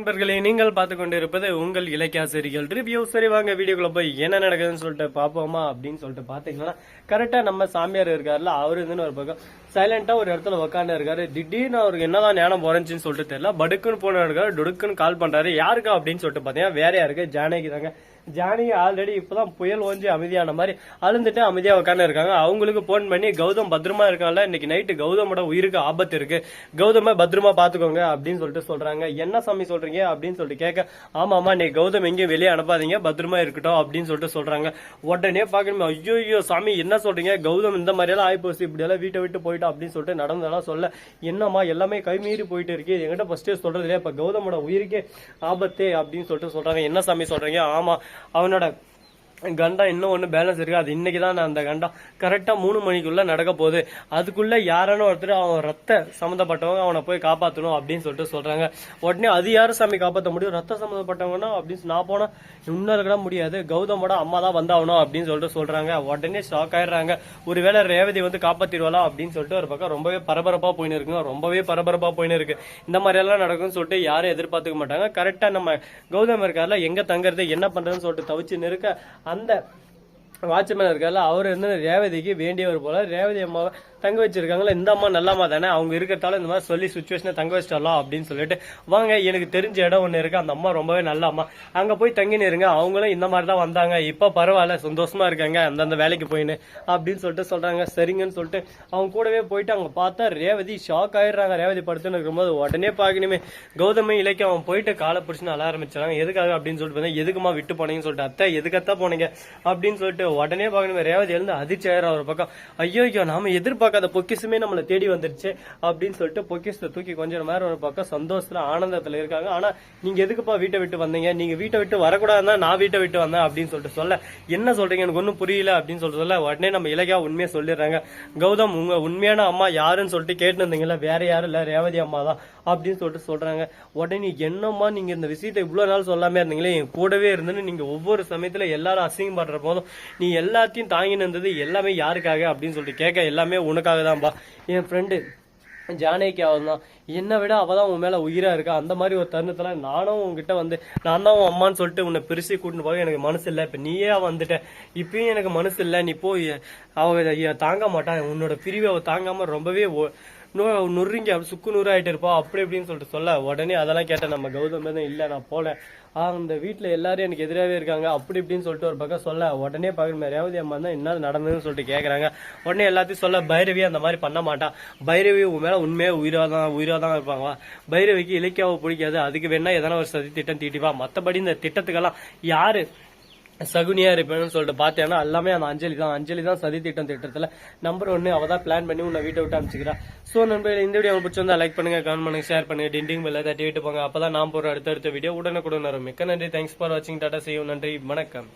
நண்பர்களே நீங்கள் பார்த்து கொண்டிருப்பது உங்கள் இலக்கியாசிரியர்கள் ரிவ்யூ. சரி வாங்க வீடியோக்குள்ள போய் என்ன நடக்குதுன்னு சொல்லிட்டு பார்ப்போமா அப்படின்னு சொல்லிட்டு பார்த்தீங்கன்னா கரெக்டாக நம்ம சாமியார் இருக்காருல அவரு இருந்துன்னு ஒரு பக்கம். சைலண்டாக ஒரு இடத்துல உட்காந்து இருக்காரு. திடீர்னு அவருக்கு என்னதான் ஞானம் போறச்சுன்னு சொல்லிட்டு தெரியல. படுக்குன்னு போன இருக்காரு டுடுக்குன்னு கால் பண்ணுறாரு யாருக்கா அப்படின்னு சொல்லிட்டு பார்த்தீங்கன்னா வேற யாருக்கு? ஜானகி தாங்க ஜானி ஆல்ரெடி இப்பதான் புயல் ஓஞ்சி அமைதியான மாதிரி அழுந்துட்டு அமைதியா உட்காந்து இருக்காங்க. அவங்களுக்கு போன் பண்ணி கௌதம் பத்திரமா இருக்கான்ல? இன்னைக்கு நைட்டு கௌதமோட உயிருக்கு ஆபத்து இருக்கு. கௌதம பத்திரமா பாத்துக்கோங்க அப்படின்னு சொல்லிட்டு சொல்றாங்க. என்ன சாமி சொல்றீங்க? அப்படின்னு சொல்லிட்டு கேட்க ஆமா ஆமா நீ கௌதம் எங்கேயும் வெளியே அனுப்பாதீங்க. பத்திரமா இருக்கட்டும் அப்படின்னு சொல்லிட்டு சொல்றாங்க. உடனே பாக்கணுமே ஐயோ ஐயோ சாமி என்ன சொல்றீங்க? கௌதம் இந்த மாதிரி எல்லாம் ஆயிப்போச்சு இப்படி எல்லாம் வீட்டை விட்டு போயிட்டோம் அப்படின்னு சொல்லிட்டு நடந்ததெல்லாம் சொல்ல என்னம்மா எல்லாமே கைமீறி போயிட்டு இருக்கு. என்கிட்ட ஃபர்ஸ்டே சொல்றது இல்லையா இப்ப கௌதமோட உயிருக்கே ஆபத்தே அப்படின்னு சொல்லிட்டு சொல்றாங்க. என்ன சாமி சொல்றீங்க? ஆமா அவனோட கண்டா இன்னும் ஒன்று பேலன்ஸ் இருக்கு. அது இன்னைக்கு தான் அந்த கண்டா. கரெக்டாக மூணு மணிக்குள்ள நடக்க போகுது. அதுக்குள்ள யாரான ஒருத்தர் அவன் ரத்த சம்மந்தப்பட்டவங்க அவனை போய் காப்பாற்றணும் அப்படின்னு சொல்லிட்டு சொல்கிறாங்க உடனே அது யாரும் சாமி காப்பாற்ற முடியும்? ரத்த சம்மந்தப்பட்டவங்கன்னா அப்படின்னு நான் போனால் இன்னும் இருக்கட முடியாது. கௌதமோட அம்மா தான் வந்தாகணும் அப்படின்னு சொல்லிட்டு சொல்கிறாங்க உடனே ஷாக் ஆயிடுறாங்க. ஒருவேளை ரேவதி வந்து காப்பாற்றிடுவாளா அப்படின்னு சொல்லிட்டு ஒரு பக்கம் ரொம்பவே பரபரப்பாக போயின்னு இருக்குங்க. ரொம்பவே பரபரப்பாக போயின்னு இருக்கு. இந்த மாதிரியெல்லாம் நடக்கும்னு சொல்லிட்டு யாரும் எதிர்பார்த்துக்க மாட்டாங்க. கரெக்டாக நம்ம கௌதம் இருக்கார்ல எங்கே தங்குறது என்ன பண்ணுறதுன்னு சொல்லிட்டு தவிச்சு நிற்க அந்த வாட்ச்மேன் இருக்கார்ல அவர் வந்து ரேவதிக்கு வேண்டியவர் போல ரேவதி அம்மாவை தங்க வச்சிருக்காங்களா? இந்த அம்மா நல்ல அம்மா தானே? அவங்க இருக்கிறதால இந்த மாதிரி சொல்லி சுச்சுவேஷனை தங்க வச்சிடலாம் அப்படின்னு சொல்லிட்டு வாங்க எனக்கு தெரிஞ்ச இடம் ஒன்று இருக்கு. அந்த அம்மா ரொம்பவே நல்ல அம்மா. அங்கே போய் தங்கின்னு இருங்க. அவங்களும் இந்த மாதிரி தான் வந்தாங்க. இப்போ பரவாயில்ல சந்தோஷமா இருக்காங்க. அந்தந்த வேலைக்கு போயின்னு அப்படின்னு சொல்லிட்டு சொல்றாங்க. சரிங்கன்னு சொல்லிட்டு அவங்க கூடவே போயிட்டு அவங்க பார்த்தா ரேவதி ஷாக் ஆயிடுறாங்க. ரேவதி படுத்துன்னு இருக்கும்போது உடனே பார்க்கணுமே கௌதமி இலக்கியம் அவன் போயிட்டு காலை பிடிச்சின்னு அழ ஆரம்பிச்சாங்க எதுக்காக அப்படின்னு சொல்லிட்டு பார்த்தா, எதுக்குமா விட்டு போனீங்கன்னு சொல்லிட்டு அத்தை எதுக்கத்தான் போனீங்க? அப்படின்னு சொல்லிட்டு உடனே பார்க்கணுமே ரேவதி எழுந்து அதிர்ச்சி ஆயிரம் ஒரு பக்கம். ஐயோ ஐயோ நாம எதிர்பார்க்காத பொக்கிஷமே நம்மளை தேடி வந்துருச்சு அப்படின்னு சொல்லிட்டு பொக்கிஷத்தை தூக்கி கொஞ்சம் நேரம் ஒரு பக்கம் சந்தோஷத்துல ஆனந்தத்துல இருக்காங்க. ஆனா நீங்க எதுக்குப்பா வீட்டை விட்டு வந்தீங்க? நீங்க வீட்டை விட்டு வரக்கூடாதுன்னா நான் வீட்டை விட்டு வந்தேன் அப்படின்னு சொல்லிட்டு சொல்ல. என்ன சொல்றீங்க? எனக்கு ஒன்றும் புரியல அப்படின்னு சொல்லிட்டு சொல்ல. உடனே நம்ம இலகையா உண்மையை சொல்லிடுறாங்க. கௌதம் உங்க உண்மையான அம்மா யாருன்னு சொல்லிட்டு கேட்டு வேற யாரும் இல்ல ரேவதி அம்மா தான் அப்படின்னு சொல்லிட்டு சொல்றாங்க. உடனே என்னம்மா நீங்க இந்த விஷயத்தை இவ்வளவு நாள் சொல்லாம இருந்தீங்களே? என் கூடவே இருந்துன்னு நீங்க ஒவ்வொரு சமயத்துல எல்லாரும் அசிங்கம் பண்ற போதும் நீ எல்லாத்தையும் தாங்கி நின்றது எல்லாமே யாருக்காக அப்படின்னு சொல்லிட்டு கேட்க எல்லாமே உனக்காக தான்பா என் ஃப்ரெண்டு ஜானகி அவள் தான் என்னை விட அவள் தான் உன் மேலே உயிராக இருக்கா? அந்த மாதிரி ஒரு தருணத்தில் நானும் உங்ககிட்ட வந்து நான் தான் உன் அம்மான்னு சொல்லிட்டு உன்னை பிரிச்சு கூட்டின்னு போக எனக்கு மனசு இல்லை. இப்போ நீயே வந்துட்ட. இப்பயும் எனக்கு மனசு இல்லை. நீ போய் அவள் தாங்க மாட்டான் உன்னோட பிரிவை அவள் தாங்காமல் ரொம்பவே நுறுங்கி அப்படி சுக்கு நூறாயிட்டு இருப்போம் அப்படி இப்படின்னு சொல்லிட்டு சொல்ல. உடனே அதெல்லாம் கேட்டேன் நம்ம கௌதம் தான் இல்லை நான் போனேன் ஆ அந்த வீட்டில் எல்லாரும் எனக்கு எதிராகவே இருக்காங்க அப்படி இப்படின்னு சொல்லிட்டு ஒரு பக்கம் சொல்ல. உடனே பார்க்கணும் ரேவதி அம்மா தான் என்ன நடந்ததுன்னு சொல்லிட்டு கேட்குறாங்க உடனே எல்லாத்தையும் சொல்ல பைரவி அந்த மாதிரி பண்ண மாட்டான். பைரவி உன் மேலே உண்மையா உயிரா தான் உயிரா தான் இருப்பாங்களா? பைரவிக்கு இலக்கியாவை பிடிக்காது. அதுக்கு வேணா எதனா ஒரு சதி திட்டம் தீட்டிவா மற்றபடி இந்த திட்டத்துக்கெல்லாம் யாரு சகுனியா இருப்பேன்னு சொல்லிட்டு பார்த்தேன்னா எல்லாமே அந்த அஞ்சலி தான். அஞ்சலி தான் சதி திட்டம் திட்டத்துல நம்பர் ஒன்னு அவள் தான் பிளான் பண்ணி உன்னை வீட்டை விட்டு அனுப்பிச்சிக்கிறா. சோ நண்பர்கள் இந்த வீடியோ பிடிச்சிருந்தா லைக் பண்ணுங்க கமெண்ட் பண்ணுங்க ஷேர் பண்ணுங்க டிண்டிங் பெல்ல தட்டி விட்டு போங்க. அப்பதான் நான் போற அடுத்தடுத்த வீடியோ உடனுக்குடன் வரும். மிக்க நன்றி. தேங்க்ஸ் ஃபார் வாட்சிங் டாடா செய்யும் நன்றி. வணக்கம்.